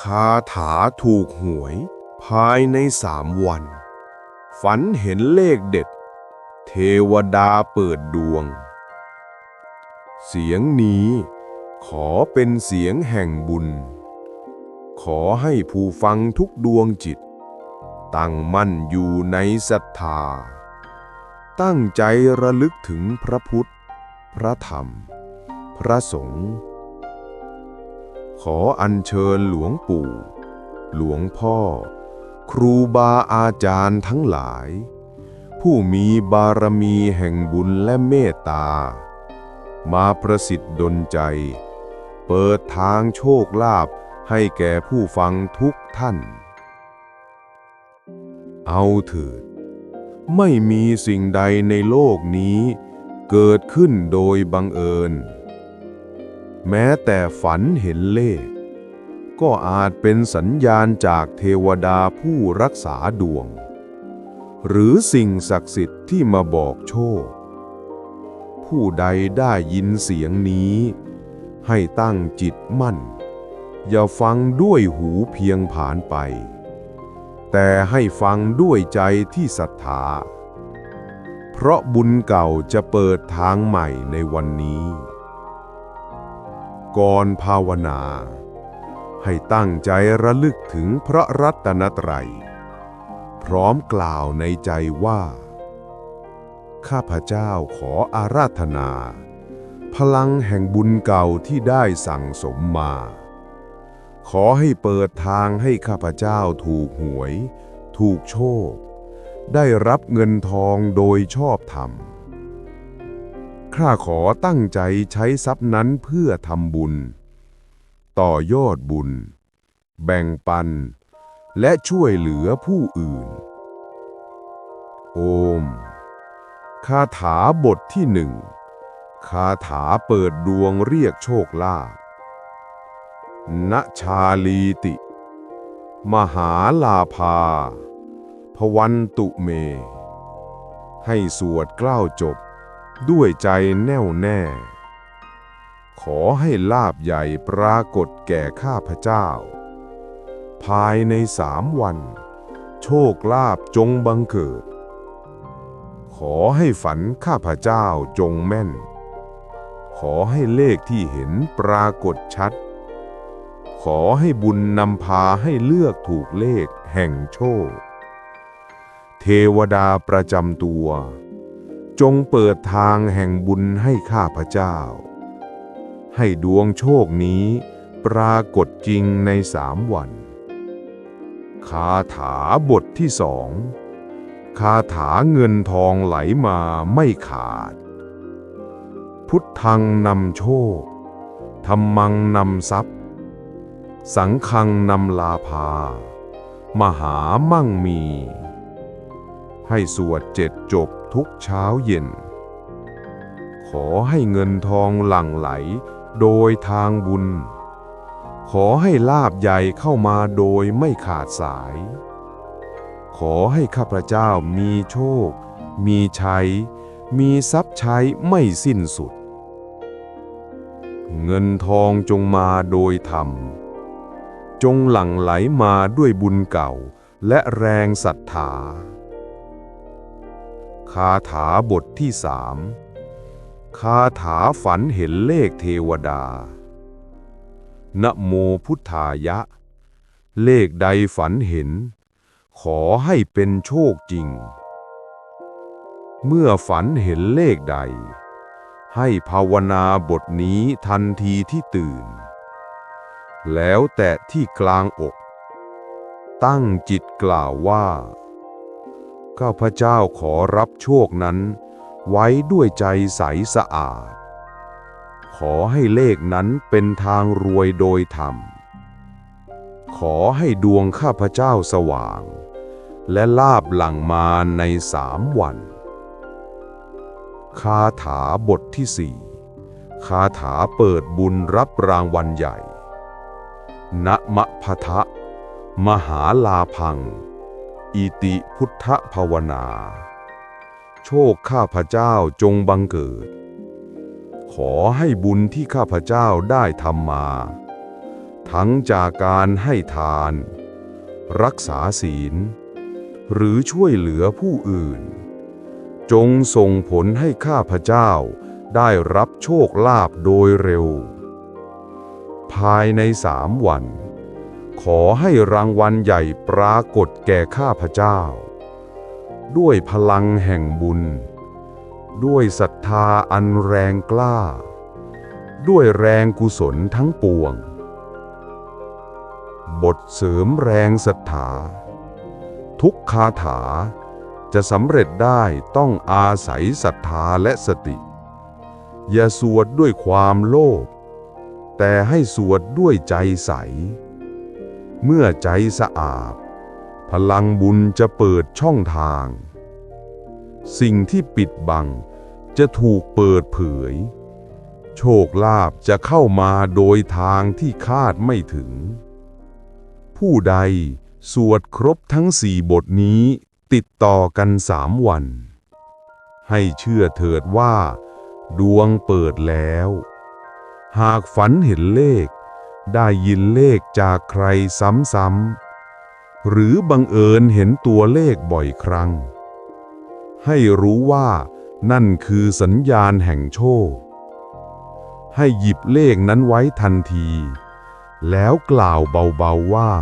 คาถาถูกหวย ภายในสามวัน ฝันเห็นเลขเด็ด เทวดาเปิดดวง เสียงนี้ขอเป็นเสียงแห่งบุญ ขอให้ผู้ฟังทุกดวงจิต ตั้งมั่นอยู่ในศรัทธา ตั้งใจระลึกถึงพระพุทธ พระธรรม พระสงฆ์ ขออัญเชิญหลวงปู่ หลวงพ่อ ครูบาอาจารย์ทั้งหลาย ผู้มีบารมีแห่งบุญและเมตตา มาประสิทธิ์ดลใจ เปิดทางโชคลาภให้แก่ผู้ฟังทุกท่าน เอาเถิด ไม่มีสิ่งใดในโลกนี้ เกิดขึ้นโดยบังเอิญ แม้แต่ฝันเห็นเลข ก็อาจเป็นสัญญาณจากเทวดาผู้รักษาดวง หรือสิ่งศักดิ์สิทธิ์ที่มาบอกโชค ผู้ใดได้ยินเสียงนี้ ให้ตั้งจิตมั่น อย่าฟังด้วยหูเพียงผ่านไป แต่ให้ฟังด้วยใจที่ศรัทธาเพราะบุญเก่าจะเปิดทางใหม่ในวันนี้ ก่อนภาวนา ให้ตั้งใจระลึกถึงพระรัตนตรัย พร้อมกล่าวในใจว่า ข้าพเจ้าขออาราธนา พลังแห่งบุญเก่าที่ได้สั่งสมมา ขอให้เปิดทางให้ข้าพเจ้าถูกหวย ถูกโชค ได้รับเงินทองโดยชอบธรรม ข้าขอตั้งใจใช้ทรัพย์นั้นเพื่อทำบุญ ต่อยอดบุญ แบ่งปัน และช่วยเหลือผู้อื่น โอม คาถาบทที่หนึ่ง คาถาเปิดดวงเรียกโชคลาภณชาลีติ มหาลาภา พวันตุเม ให้สวดกล้าวจบ ด้วยใจแน่วแน่ ขอให้ลาบใหญ่ปรากฏแก่ข้าพเจ้า ภายในสามวัน โชคลาภจงบังเกิด ขอให้ฝันข้าพเจ้าจงแม่น ขอให้เลขที่เห็นปรากฏชัด ขอให้บุญนำพาให้เลือกถูกเลขแห่งโชค เทวดาประจำตัว จงเปิดทางแห่งบุญให้ข้าพเจ้า ให้ดวงโชคนี้ปรากฏจริงในสามวันคาถาบทที่สองคาถาเงินทองไหลมาไม่ขาด พุทธังนำโชคธรรมังนำทรัพย์ สังฆังนำลาภา มหามั่งมี ให้สวดเจ็ดจบ ทุกเช้าเย็น ขอให้เงินทองหลั่งไหลโดยทางบุญ ขอให้ลาบใหญ่เข้ามาโดยไม่ขาดสาย ขอให้ข้าพเจ้ามีโชค มีชัย มีทรัพย์ใช้ไม่สิ้นสุด เงินทองจงมาโดยธรรม จงหลั่งไหลมาด้วยบุญเก่าและแรงศรัทธา คาถาบทที่สามคาถาฝันเห็นเลขเทวดา นะโมพุทธายะ เลขใดฝันเห็น ขอให้เป็นโชคจริง เมื่อฝันเห็นเลขใด ให้ภาวนาบทนี้ทันทีที่ตื่น แล้วแตะที่กลางอก ตั้งจิตกล่าวว่า ข้าพเจ้าขอรับโชคนั้น ไว้ด้วยใจใสสะอาด ขอให้เลขนั้นเป็นทางรวยโดยธรรม ขอให้ดวงข้าพเจ้าสว่าง และลาบหลั่งมาในสามวัน คาถาบทที่สี่คาถาเปิดบุญรับรางวัลใหญ่นะมะพะทะ มหาลาพัง อิติพุทธภาวนา โชคข้าพเจ้าจงบังเกิด ขอให้บุญที่ข้าพเจ้าได้ทำมา ทั้งจากการให้ทาน รักษาศีล หรือช่วยเหลือผู้อื่น จงส่งผลให้ข้าพเจ้าได้รับโชคลาภโดยเร็ว ภายในสามวัน ขอให้รางวัลใหญ่ปรากฏแก่ข้าพเจ้า ด้วยพลังแห่งบุญ ด้วยศรัทธาอันแรงกล้า ด้วยแรงกุศลทั้งปวง บทเสริมแรงศรัทธา ทุกคาถาจะสำเร็จได้ต้องอาศัยศรัทธาและสติ อย่าสวดด้วยความโลภแต่ให้สวดด้วยใจใส เมื่อใจสะอาด พลังบุญจะเปิดช่องทาง สิ่งที่ปิดบังจะถูกเปิดเผย โชคลาภจะเข้ามาโดยทางที่คาดไม่ถึง ผู้ใดสวดครบทั้งสี่บทนี้ติดต่อกันสามวัน ให้เชื่อเถิดว่า ดวงเปิดแล้ว หากฝันเห็นเลข ได้ยินเลขจากใครซ้ำๆ หรือบังเอิญเห็นตัวเลขบ่อยครั้ง ให้รู้ว่านั่นคือสัญญาณแห่งโชค ให้หยิบเลขนั้นไว้ทันที แล้วกล่าวเบาๆว่า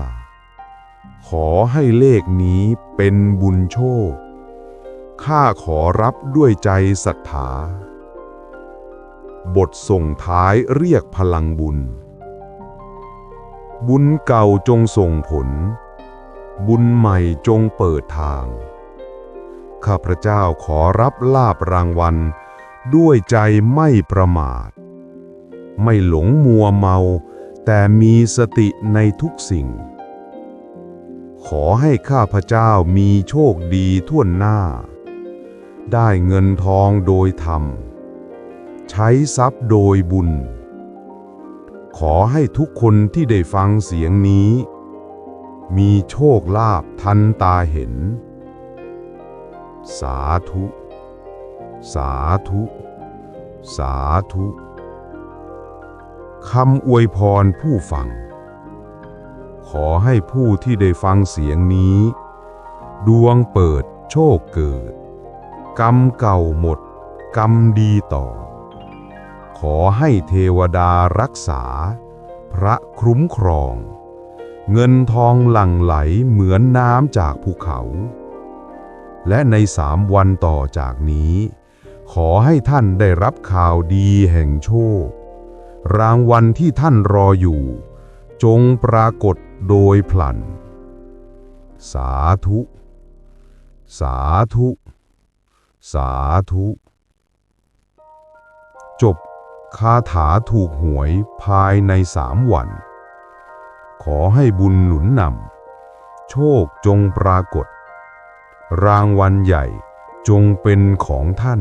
ขอให้เลขนี้เป็นบุญโชค ข้าขอรับด้วยใจศรัทธา บทส่งท้ายเรียกพลังบุญ บุญเก่าจงส่งผล บุญใหม่จงเปิดทาง ข้าพระเจ้าขอรับลาบรางวัล ด้วยใจไม่ประมาท ไม่หลงมัวเมา แต่มีสติในทุกสิ่ง ขอให้ข้าพเจ้ามีโชคดีทั่วหน้า ได้เงินทองโดยธรรม ใช้ทรัพย์โดยบุญ ขอให้ทุกคนที่ได้ฟังเสียงนี้ มีโชคลาภทันตาเห็น สาธุ สาธุ สาธุคำอวยพรผู้ฟัง ขอให้ผู้ที่ได้ฟังเสียงนี้ ดวงเปิดโชคเกิด กรรมเก่าหมด กรรมดีต่อ ขอให้เทวดารักษา พระคุ้มครอง เงินทองหลั่งไหลเหมือนน้ำจากภูเขา และในสามวันต่อจากนี้ ขอให้ท่านได้รับข่าวดีแห่งโชค รางวัลที่ท่านรออยู่ จงปรากฏโดยพลัน สาธุ สาธุ สาธุ จบ คาถาถูกหวยภายในสามวัน ขอให้บุญหนุนนำ โชคจงปรากฏ รางวัลใหญ่จงเป็นของท่าน